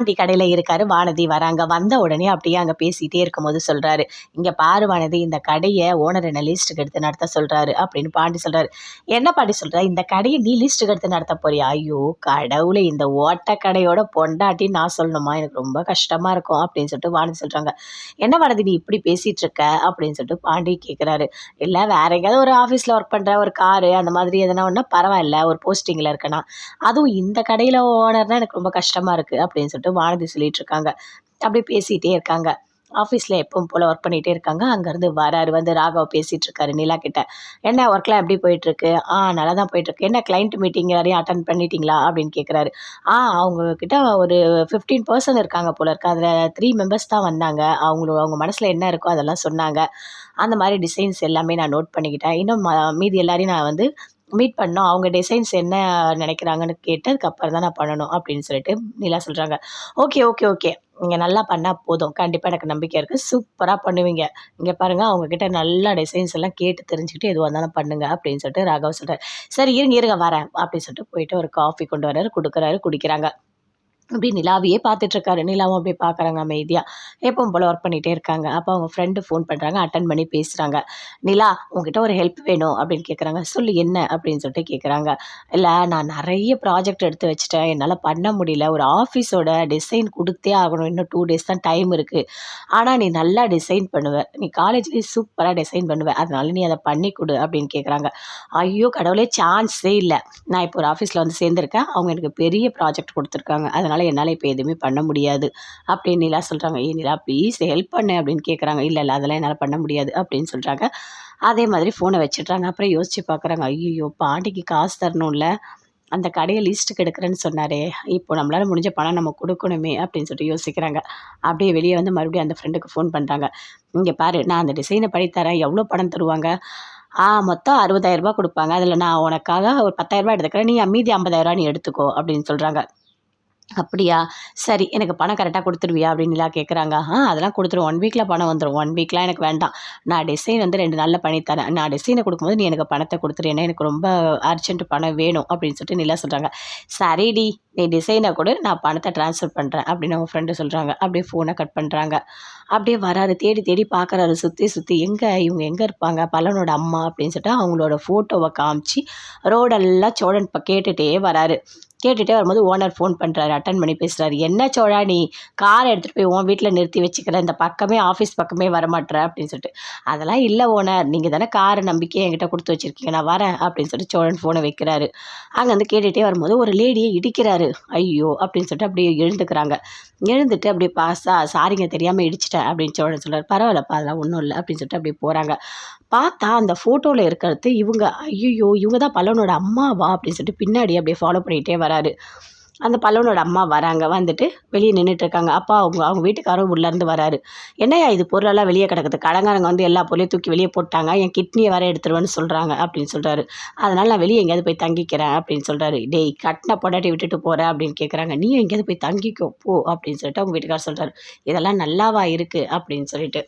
பாண்டி கடையில் இருக்காரு வானதி வராங்க. வந்த உடனே அப்படியே அங்கே பேசிகிட்டே இருக்கும்போது சொல்கிறாரு இங்கே பாரு வானதி இந்த கடையை ஓனர் என்ன லிஸ்ட்டுக்கு எடுத்து நடத்த சொல்கிறாரு அப்படின்னு பாண்டி சொல்கிறாரு என்ன பாண்டி சொல்கிற இந்த கடையை நீ லிஸ்ட்டுக்கு எடுத்து நடத்த போறியா? ஐயோ கடவுளை இந்த ஓட்ட கடையோட பொண்டாட்டி நான் சொல்லணுமா? எனக்கு ரொம்ப கஷ்டமாக இருக்கும் அப்படின்னு சொல்லிட்டு வானதி சொல்கிறாங்க என்ன வானதி நீ இப்படி பேசிகிட்டு இருக்க? அப்படின்னு சொல்லிட்டு பாண்டி கேட்குறாரு இல்லை வேற எங்கேயாவது ஒரு ஆஃபீஸில் ஒர்க் பண்ணுற ஒரு காரு அந்த மாதிரி எதனா ஒன்றா பரவாயில்ல ஒரு போஸ்டிங்கில் இருக்கேனா. அதுவும் இந்த கடையில் ஓனர்னால் எனக்கு ரொம்ப கஷ்டமாக இருக்குது அப்படின்னு சொல்லிட்டு மட்டும் வானதி சொல்லிட்டு இருக்காங்க அப்படி பேசிகிட்டே இருக்காங்க. ஆஃபீஸில் எப்பவும் போல் ஒர்க் பண்ணிகிட்டே இருக்காங்க. அங்கேருந்து வராரு வந்து ராகவ் பேசிகிட்டு இருக்காரு நிலா கிட்ட. என்ன ஒர்க்லாம் எப்படி போயிட்டுருக்கு ஆ நல்லா தான் போயிட்டுருக்கு என்ன கிளைண்ட் மீட்டிங் யாரையும் அட்டன் பண்ணிட்டீங்களா? அப்படின்னு கேட்குறாரு ஆ அவங்கக்கிட்ட ஒரு ஃபிஃப்டீன் பர்சன்ட் இருக்காங்க போல இருக்கு. அதில் த்ரீ மெம்பர்ஸ் தான் வந்தாங்க. அவங்களோட அவங்க மனசில் என்ன இருக்கோ அதெல்லாம் சொன்னாங்க. அந்த மாதிரி டிசைன்ஸ் எல்லாமே நான் நோட் பண்ணிக்கிட்டேன். இன்னும் மீதி எல்லாரையும் நான் வந்து மீட் பண்ணோம் அவங்க டிசைன்ஸ் என்ன நினைக்கிறாங்கன்னு கேட்டு அதுக்கப்புறம் தான் நான் பண்ணணும் அப்படின்னு சொல்லிட்டு நிலா சொல்கிறாங்க ஓகே ஓகே ஓகே நீங்கள் நல்லா பண்ணால் போதும். கண்டிப்பாக எனக்கு நம்பிக்கை இருக்குது சூப்பராக பண்ணுவீங்க. இங்கே பாருங்கள் அவங்கக்கிட்ட நல்லா டிசைன்ஸ் எல்லாம் கேட்டு தெரிஞ்சுக்கிட்டு எதுவாக இருந்தாலும் பண்ணுங்க அப்படின்னு சொல்லிட்டு ராகவ் சொல்கிறார் சரி இருங்க இருங்க வரேன் அப்படின்னு சொல்லிட்டு போயிட்டு ஒரு காஃபி கொண்டு வர்றாரு கொடுக்குறாரு குடிக்கிறாங்க. அப்படி நிலாவையே பார்த்துட்ருக்காரு. நிலாவும் அப்படியே பார்க்குறாங்க அமைதியாக எப்பவும் போல் ஒர்க் பண்ணிகிட்டே இருக்காங்க. அப்போ அவங்க ஃப்ரெண்டு ஃபோன் பண்ணுறாங்க அட்டன் பண்ணி பேசுகிறாங்க நிலா உங்ககிட்ட ஒரு ஹெல்ப் வேணும் அப்படின்னு கேட்குறாங்க சொல்லு என்ன? அப்படின்னு சொல்லிட்டு கேட்குறாங்க இல்லை நான் நிறைய ப்ராஜெக்ட் எடுத்து வச்சுட்டேன். என்னால் பண்ண முடியல. ஒரு ஆஃபீஸோட டிசைன் கொடுத்தே ஆகணும். இன்னும் டூ டேஸ் தான் டைம் இருக்குது ஆனால் நீ நல்லா டிசைன் பண்ணுவேன் நீ காலேஜ்லேயே சூப்பராக டிசைன் பண்ணுவேன் அதனால நீ அதை பண்ணி கொடு அப்படின்னு கேட்குறாங்க ஐயோ கடவுளே சான்ஸே இல்லை. நான் இப்போ ஒரு ஆஃபீஸில் வந்து சேர்ந்துருக்கேன். அவங்க எனக்கு பெரிய ப்ராஜெக்ட் கொடுத்துருக்காங்க. அதனால் அதனால் என்னால் இப்போ எதுவுமே பண்ண முடியாது. அப்படின்னு நிலா சொல்கிறாங்க ஏ நிலா ப்ளீஸ் ஹெல்ப் பண்ணு. அப்படின்னு கேட்குறாங்க இல்லை இல்லை அதெல்லாம் என்னால் பண்ண முடியாது. அப்படின்னு சொல்கிறாங்க அதே மாதிரி ஃபோனை வச்சிடுறாங்க. அப்புறம் யோசித்து பார்க்குறாங்க ஐயோ பாண்டிக்கு காசு தரணும்ல. அந்த கடையை லிஸ்ட்டுக்கு எடுக்கிறேன்னு சொன்னாரே. இப்போ நம்மளால் முடிஞ்ச பணம் நம்ம கொடுக்கணுமே. அப்படின்னு சொல்லிட்டு யோசிக்கிறாங்க. அப்படியே வெளியே வந்து மறுபடியும் அந்த ஃப்ரெண்டுக்கு ஃபோன் பண்ணுறாங்க இங்கே பாரு நான் அந்த டிசைனை படித்தரேன் எவ்வளோ பணம் தருவாங்க? ஆ மொத்தம் அறுபதாயிரரூபா கொடுப்பாங்க. அதில் நான் உனக்காக ஒரு பத்தாயிரரூபா எடுத்துக்கிறேன். நீ மீதி ஐம்பதாயிரரூபா நீ எடுத்துக்கோ. அப்படின்னு சொல்கிறாங்க அப்படியா? சரி எனக்கு பணம் கரெக்டாக கொடுத்துருவியா? அப்படின்னுலாம் கேட்குறாங்க ஆ அதெல்லாம் கொடுத்துருவோம். ஒன் வீக்கில் பணம் வந்துடும் ஒன் வீக்லாம் எனக்கு வேண்டாம். நான் டிசைன் வந்து ரெண்டு நாளில் பண்ணித்தரேன் நான் டிசைனை கொடுக்கும்போது நீ எனக்கு பணத்தை கொடுத்துரு. ஏன்னா எனக்கு ரொம்ப அர்ஜென்ட் பணம் வேணும் அப்படின்னு சொல்லிட்டு நிலா சொல்கிறாங்க சரிடி நீ டிசைனை கொடு. நான் பணத்தை ட்ரான்ஸ்ஃபர் பண்ணுறேன் அப்படின்னு அவங்க ஃப்ரெண்டு சொல்கிறாங்க அப்படியே ஃபோனை கட் பண்ணுறாங்க அப்படியே வராரு. தேடி தேடி பார்க்குறாரு சுற்றி சுற்றி எங்கே? இவங்க எங்கே இருப்பாங்க? பலனோட அம்மா அப்படின்னு சொல்லிட்டு அவங்களோட ஃபோட்டோவை காமிச்சு ரோடெல்லாம் சோழன் இப்போ கேட்டுகிட்டே வராரு. கேட்டுகிட்டே வரும்போது ஓனர் ஃபோன் பண்ணுறாரு அட்டன் பண்ணி பேசுகிறாரு என்ன சோழா நீ காரை எடுத்துகிட்டு போய் உன் வீட்டில் நிறுத்தி வச்சுக்கிற இந்த பக்கமே ஆஃபீஸ் பக்கமே வரமாட்டேற அப்படின்னு சொல்லிட்டு. அதெல்லாம் இல்லை ஓனர் நீங்கள் தானே காரை நம்பிக்கையை என்கிட்ட கொடுத்து வச்சுருக்கீங்க நான் வரேன் அப்படின்னு சொல்லிட்டு சோழன் ஃபோனை வைக்கிறாரு. அங்கே வந்து கேட்டுகிட்டே வரும்போது ஒரு லேடியை இடிக்கிறாரு. ஐயோ அப்படின்னு சொல்லிட்டு அப்படியே எழுந்துக்கிறாங்க. எழுந்துட்டு அப்படியே பாசா சாரிங்க தெரியாமல் இடிச்சிட்டேன் அப்படின்னு சோழன் சொல்கிறார் பரவாயில்லப்பா அதெல்லாம் ஒன்றும் இல்லை அப்படின்னு சொல்லிட்டு அப்படியே போகிறாங்க பார்த்தா அந்த ஃபோட்டோவில் இருக்கிறது இவங்க ஐயோ இவங்க தான் பல்லவனோட அம்மாவா அப்படின்னு சொல்லிட்டு பின்னாடி அப்படியே ஃபாலோ பண்ணிகிட்டே வராரு. அந்த பல்லவனோட அம்மா வராங்க. வந்துட்டு வெளியே நின்றுட்டுருக்காங்க அப்பா அவங்க அவங்க வீட்டுக்காரரும் உள்ளேருந்து வராரு. என்னையா இது? பொருளெல்லாம் வெளியே கிடக்குது. கடங்காரங்க வந்து எல்லா பொருளையும் தூக்கி வெளியே போட்டாங்க. என் கிட்னியை வர எடுத்துருவேன்னு சொல்கிறாங்க அப்படின்னு சொல்கிறாரு அதனால் நான் வெளியே எங்கேயாவது போய் தங்கிக்கிறேன் அப்படின்னு சொல்கிறாரு டேய் கட்டின பொண்டாட்டி விட்டுட்டு போகிறேன் அப்படின்னு கேட்குறாங்க நீ எங்கேயாவது போய் தங்கிக்கோ போ. அப்படின்னு சொல்லிட்டு அவங்க வீட்டுக்காரர் சொல்கிறாரு இதெல்லாம் நல்லாவா இருக்குது அப்படின்னு சொல்லிட்டு.